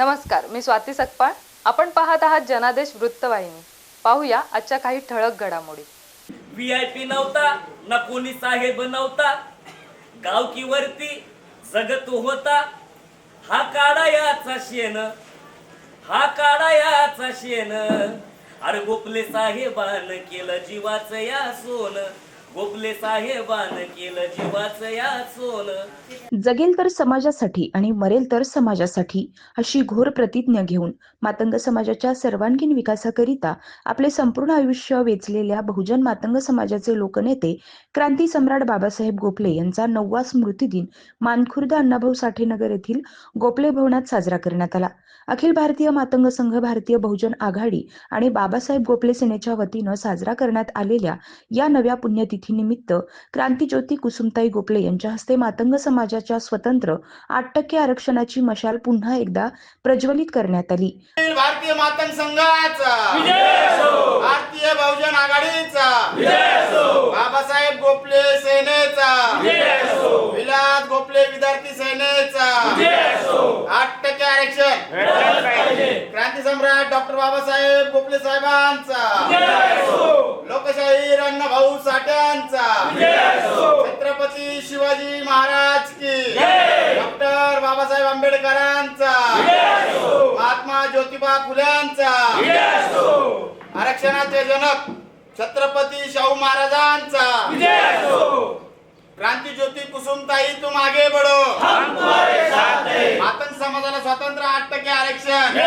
नमस्कार मी स्वाती सकपाळ. आपण पाहत आहात जनादेश वृत्तवाहिनी. पाहूया आजच्या काही ठळक घडामोडी. व्ही आय पी नव्हता ना कोणी साहेब नव्हता गावकी वरती जगत होता. हा काढा याचा शेण हा काढा याचा शेण. अरे गोपले साहेबान केलं जीवाचं या सोन. गोपले साहेबान केलं या जगेल तर समाजासाठी आणि मरेल तर समाजासाठी अशी घोर प्रतिज्ञा घेऊन मातंग समाजाच्या सर्वांगीण विकासाकरिता आपले संपूर्ण आयुष्य वेचलेल्या बहुजन मातंग समाजाचे लोकनेते क्रांती सम्राट बाबासाहेब गोखले यांचा नववा स्मृतिदिन मानखुर्द अण्णाभाऊ साठे नगर येथील गोखले भवनात साजरा करण्यात आला. अखिल भारतीय मातंग संघ भारतीय बहुजन आघाडी आणि बाबासाहेब गोखले सेनेच्या वतीनं साजरा करण्यात आलेल्या या नव्या पुण्यतिथीनिमित्त क्रांतीज्योती कुसुमताई गोखले यांच्या हस्ते मातंग समाजाच्या स्वतंत्र आठ टक्के आरक्षणाची मशाल पुन्हा एकदा प्रज्वलित करण्यात आली. भारतीय मातंग संघाचा. भारतीय बहुजन आघाडीचा. बाबासाहेब गोपले सेनेचा. विलास गोपले विद्यार्थी सेनेचा. आठ टक्के आरक्षण. क्रांती सम्राट डॉक्टर बाबासाहेब गोपले साहेबांचा. लोकशाही अण्णाभाऊ साठ्यांचा छत्रपती शिवाजी महाराज की. डॉक्टर बाबासाहेब आंबेडकरांचा. महात्मा ज्योतिबा फुल्यांचा. आरक्षणाचे जनक छत्रपती शाहू महाराजांचा. क्रांती ज्योती कुसुमताई तू मागे बडो मातंग समाजाला स्वतंत्र आठ टक्के आरक्षण.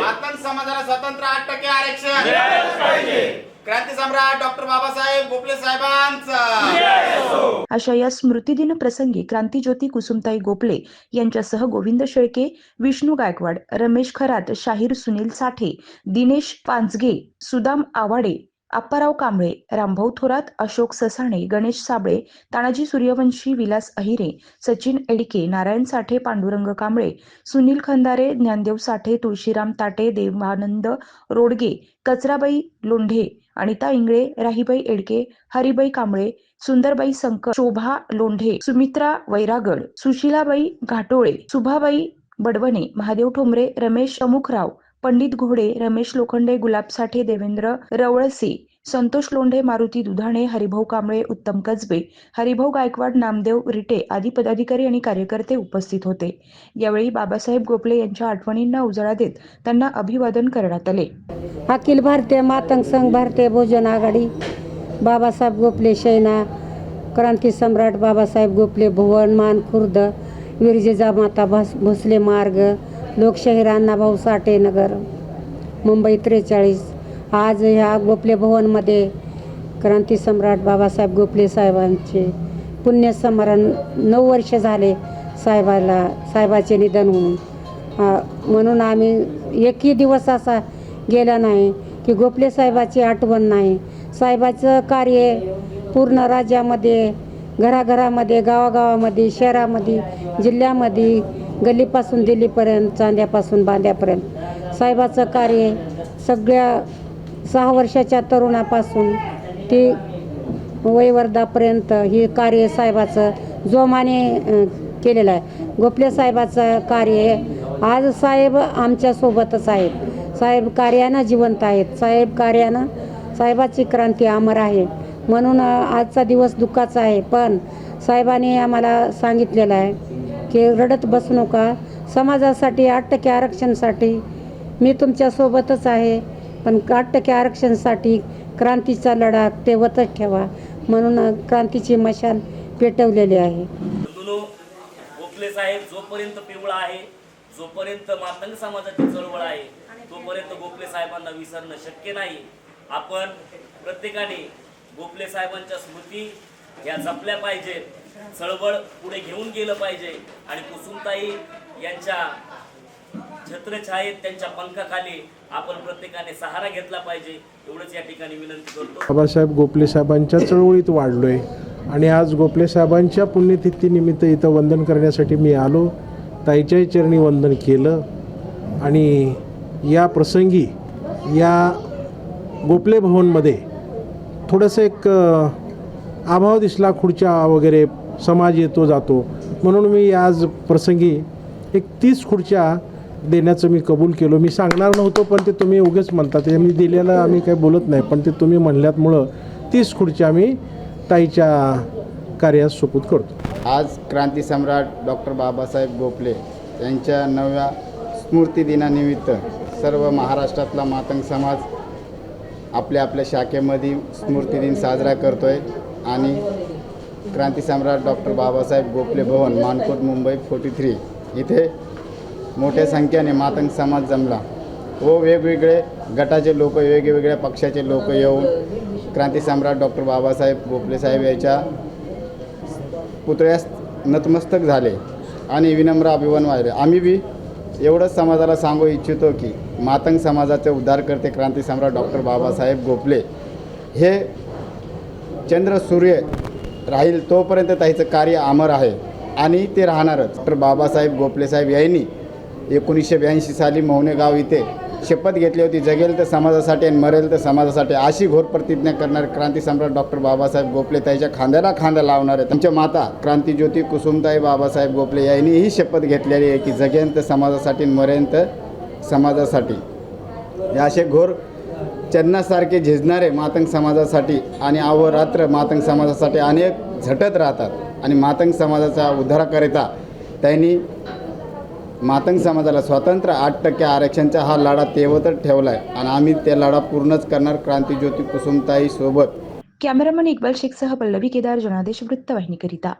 मातंग समाजाला स्वतंत्र आठ टक्के आरक्षण. क्रांती सम्राट डॉक्टर बाबासाहेब गोपले साहेबांचा. अशा या स्मृतिदिन प्रसंगी क्रांतीज्योती कुसुमताई गोपले यांच्यासह गोविंद शेळके विष्णू गायकवाड रमेश खरात शाहीर सुनील साठे दिनेश पांचगे सुदाम आवाडे आप्पाराव कांबळे रामभाऊ थोरात अशोक ससाणे गणेश साबळे तानाजी सूर्यवंशी विलास अहिरे सचिन एडके नारायण साठे पांडुरंग कांबळे सुनील खंदारे ज्ञानदेव साठे तुळशीराम ताटे देवानंद रोडगे कचराबाई लोंढे अनिता इंगळे राहीबाई एडके हरिबाई कांबळे सुंदरबाई संकर शोभा लोंढे सुमित्रा वैरागड सुशीलाबाई घाटोळे सुभाबाई बडवणे महादेव ठोंबरे रमेश अमुखराव पंडित घोडे रमेश लोखंडे गुलाब साठे देवेंद्र रवळसे संतोष लोंढे मारुती दुधाणे हरिभाऊ कांबळे उत्तम कसबे हरिभाऊ गायकवाड नामदेव रिटे आदी पदाधिकारी आणि कार्यकर्ते उपस्थित होते. यावेळी बाबासाहेब गोपले यांच्या आठवणींना उजाळा देत त्यांना अभिवादन करण्यात आले. अखिल भारतीय मातंग संघ भारतीय भोजन आघाडी बाबासाहेब गोपले शैना क्रांती सम्राट बाबासाहेब गोपले भुवन मान खुर्द विरजेजा माता भस भोसले मार्ग लोकशाहीर अण्णाभाऊ साठे नगर मुंबई त्रेचाळीस आज ह्या गोपले भवनमध्ये क्रांती सम्राट बाबासाहेब गोपले साहेबांचे पुण्यस्मरण नऊ वर्ष झाले साहेबाला साहेबाचे निधन होऊन. हा, म्हणून आम्ही एकही दिवस असा गेला नाही की गोपले साहेबाची आठवण नाही. साहेबाचं कार्य पूर्ण राज्यामध्ये घराघरामध्ये गावागावामध्ये शहरामध्ये जिल्ह्यामध्ये गल्लीपासून दिल्लीपर्यंत चांद्यापासून बांध्यापर्यंत साहेबाचं कार्य सगळ्या सहा वर्षाच्या तरुणापासून ते वयवर्धापर्यंत हे कार्य साहेबाचं जोमाने केलेलं आहे. गोपले साहेबाचं कार्य आज साहेब आमच्यासोबतच आहेत. साहेब कार्यानं जिवंत आहेत. साहेब कार्यानं साहेबाची क्रांती अमर आहे. म्हणून आजचा दिवस दुःखाचा आहे. पण साहेबाने आम्हाला सांगितलेलं आहे की रडत बसू नका. समाजासाठी आठ टक्के आरक्षणसाठी मी तुमच्यासोबतच आहे. पण आठ टक्के आरक्षणसाठी क्रांतीचा लढा तेवतच ठेवा म्हणून क्रांतीची मशाल पेटवलेली आहे. गोखले साहेब जोपर्यंत पिवळा आहे जोपर्यंत मातंग समाजाची चळवळ आहे तोपर्यंत गोखले साहेबांना विसरणं शक्य नाही. आपण प्रत्येकाने गोखले साहेबांच्या स्मृती या जपल्या पाहिजेत. चळवळ पुढे घेऊन गेलं पाहिजे आणि कुसुमताई यांच्या छत्रछायेत त्यांच्या पंखाखाली आपण प्रत्येकाने सहारा घेतला पाहिजे एवढंच या ठिकाणी विनंती करतो. बाबासाहेब गोपले साहेबांच्या चळवळीत वाढलो आहे आणि आज गोपले साहेबांच्या पुण्यतिथीनिमित्त इथं वंदन करण्यासाठी मी आलो. ताईच्याही चरणी वंदन केलं आणि या प्रसंगी या गोपले भवनमध्ये थोडंसं एक अभाव दिसला खुर्च्या वगैरे समाज येतो जातो. म्हणून मी आज प्रसंगी एक तीस खुर्च्या देण्याचं मी कबूल केलो. मी सांगणार नव्हतो पण ते तुम्ही उगेच म्हणतात. ते मी दिलेलं आम्ही काही बोलत नाही पण ते तुम्ही म्हणल्यामुळं तीस खुर्ची आम्ही ताईच्या कार्यास सुपूत करतो. आज क्रांती सम्राट डॉक्टर बाबासाहेब गोपले यांच्या नव्या स्मृती दिनानिमित्त सर्व महाराष्ट्रातला मातंग समाज आपल्या आपल्या शाखेमध्ये स्मृती दिन साजरा करतो आहे आणि क्रांती सम्राट doctor Babasaheb Gople Bhavan Mankot Mumbai forty three इथे मोठ्या संख्येने मातंग समाज जमला. व वेगवेगळे गटाचे लोक वेगवेगळ्या पक्षाचे लोक येऊन क्रांती सम्राट डॉक्टर बाबासाहेब गोखले साहेब याच्या पुतळ्यास नतमस्तक झाले आणि विनम्र अभिमान वाहिले. आम्ही बी एवढंच समाजाला सांगू इच्छितो की मातंग समाजाचे उद्धार करते क्रांती सम्राट डॉक्टर बाबासाहेब गोपले हे चंद्र सूर्य राहील तोपर्यंत त्याचं कार्य अमर आहे आणि ते राहणारच. डॉक्टर बाबासाहेब गोखले साहेब यांनी एकोणीसशे ब्याऐंशी साली मौने गाव इथे शपथ घेतली होती. जगेल तर समाजासाठी आणि मरेल तर समाजासाठी अशी घोर प्रतिज्ञा करणारे क्रांती सम्राट डॉक्टर बाबासाहेब गोपले त्याच्या खांद्याला खांदा लावणारे त्यांच्या माता क्रांतीज्योती कुसुमताई बाबासाहेब गोपले यांनी ही शपथ घेतलेली आहे की जगेन तर समाजासाठी आणि मरेन तर समाजासाठी. हे असे घोर चन्नासारखे झिजणारे मातंग समाजासाठी आणि अवरात्र मातंग समाजासाठी अनेक झटत राहतात. आणि मातंग समाजाचा उद्धाराकरिता त्यांनी मातंग समाजाला स्वतंत्र आठ टक्के आरक्षणचा हा लढा तेवतच ठेवला आहे आणि आम्ही ते लढा पूर्णच करणार क्रांतीज्योती कुसुमताई सोबत कॅमेरामन इक्बाल शेखसह पल्लवी केदार जनादेश वृत्तवाहिनीकरिता.